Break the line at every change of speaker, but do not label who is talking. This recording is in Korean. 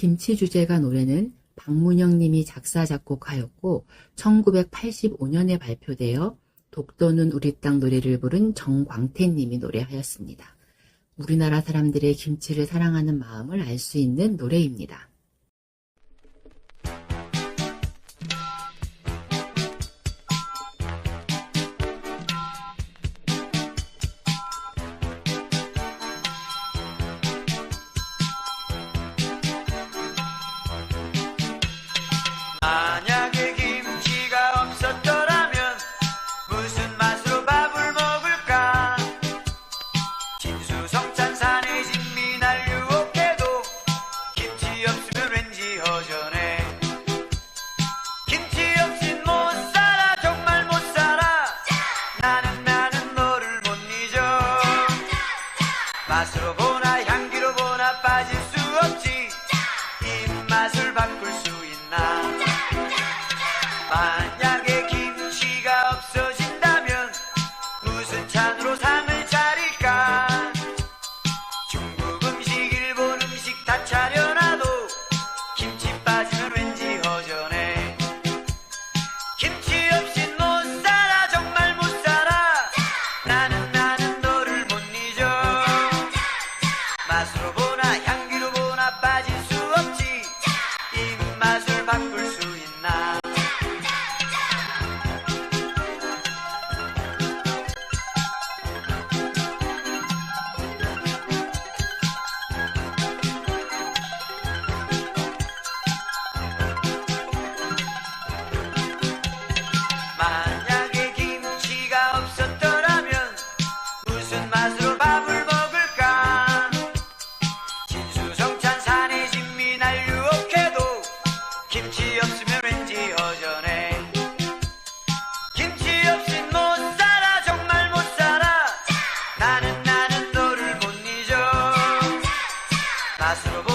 김치 주제가 노래는 박문영 님이 작사, 작곡하였고 1985년에 발표되어 독도는 우리 땅 노래를 부른 정광태 님이 노래하였습니다. 우리나라 사람들의 김치를 사랑하는 마음을 알 수 있는 노래입니다.
맛으로 보나 향기로 보나 빠질 수 없지. 입맛을 바꿀 수 있나 김치 없으면 왠지 허전해. 김치 없인 못 살아 정말 못 살아. 나는 나는 너를 못 잊어. 맛으로